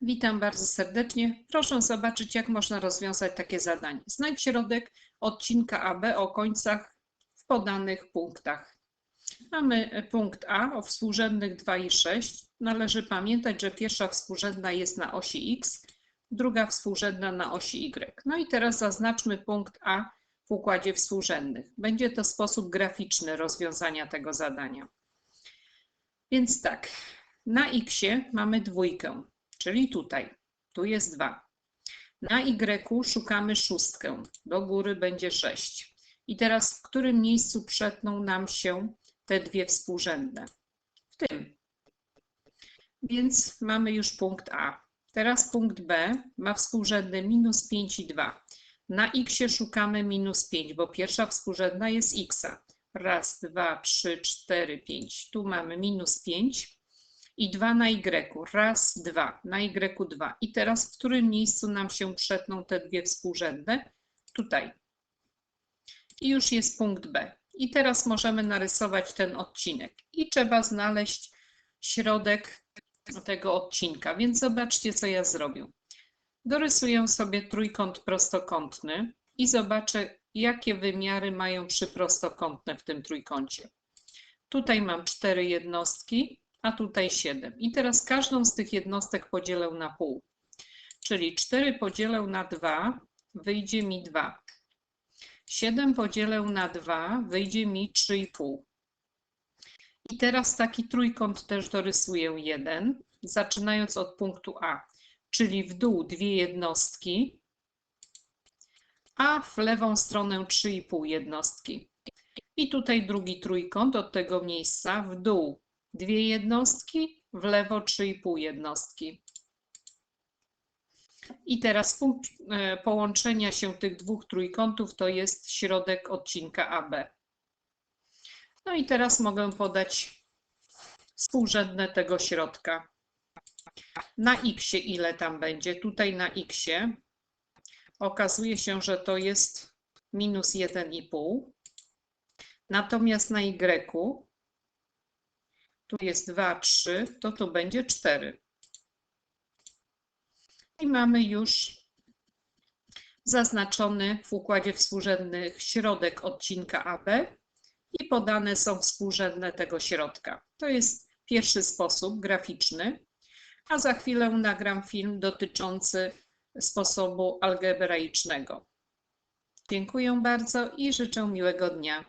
Witam bardzo serdecznie. Proszę zobaczyć, jak można rozwiązać takie zadanie. Znajdź środek odcinka AB o końcach w podanych punktach. Mamy punkt A o współrzędnych 2 i 6. Należy pamiętać, że pierwsza współrzędna jest na osi X, druga współrzędna na osi Y. No i teraz zaznaczmy punkt A w układzie współrzędnych. Będzie to sposób graficzny rozwiązania tego zadania. Więc tak, na X mamy dwójkę, czyli tutaj. Tu jest 2. Na Y szukamy szóstkę. Do góry będzie 6. I teraz w którym miejscu przetną nam się te dwie współrzędne? W tym. Więc mamy już punkt A. Teraz punkt B ma współrzędne minus 5 i 2. Na x szukamy minus 5, bo pierwsza współrzędna jest x. Raz, dwa, trzy, cztery, pięć. Tu mamy minus 5 i 2 na y. Raz, dwa, na y 2. I teraz w którym miejscu nam się przetną te dwie współrzędne? Tutaj. I już jest punkt B. I teraz możemy narysować ten odcinek. I trzeba znaleźć środek tego odcinka. Więc zobaczcie, co ja zrobię. Dorysuję sobie trójkąt prostokątny i zobaczę, jakie wymiary mają trzy prostokątne w tym trójkącie. Tutaj mam cztery jednostki, a tutaj 7. I teraz każdą z tych jednostek podzielę na pół. Czyli 4 podzielę na 2, wyjdzie mi 2. 7 podzielę na 2, wyjdzie mi 3,5. I teraz taki trójkąt też dorysuję jeden, zaczynając od punktu A, czyli w dół dwie jednostki, a w lewą stronę 3,5 jednostki. I tutaj drugi trójkąt od tego miejsca w dół dwie jednostki, w lewo 3,5 jednostki. I teraz punkt e, połączenia się tych dwóch trójkątów to jest środek odcinka AB. No i teraz mogę podać współrzędne tego środka. Na x ile tam będzie? Tutaj na x okazuje się, że to jest minus 1,5. Natomiast na y tu jest 2, 3, to tu będzie 4. I mamy już zaznaczony w układzie współrzędnych środek odcinka AB i podane są współrzędne tego środka. To jest pierwszy sposób graficzny, a za chwilę nagram film dotyczący sposobu algebraicznego. Dziękuję bardzo i życzę miłego dnia.